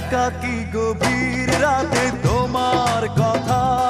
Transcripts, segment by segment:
একাকি গভীর রাতে তোমার কথা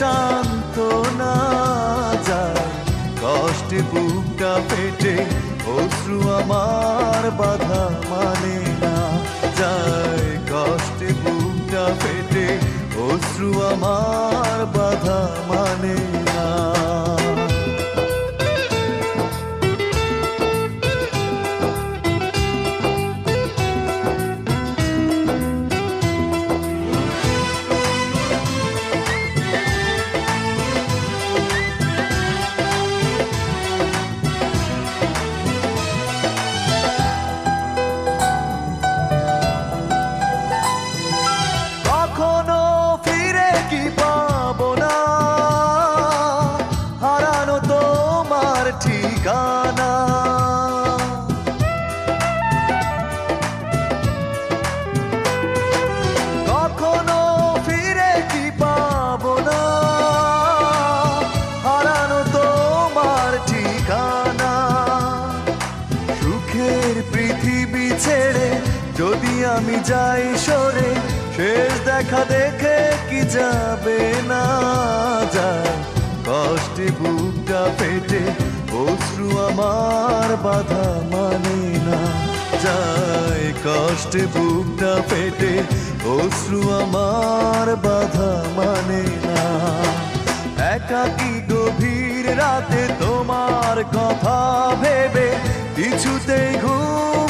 শান্ত না যায়। কষ্টে বুকটা পেটে অশ্রু আমার বাধা মানে না যায়। কষ্টে বুকটা পেটে অশ্রু আমার যদি আমি যাই সরে, শেষ দেখা দেখে কি যাবে না যায়। কষ্টে বুকটা পেটে অশ্রু আমার বাধা মানে না যায়। কষ্টে বুকটা পেটে অশ্রু আমার বাধা মানে না। একাকি গভীর রাতে তোমার কথা ভেবে কিছুতেই ঘুম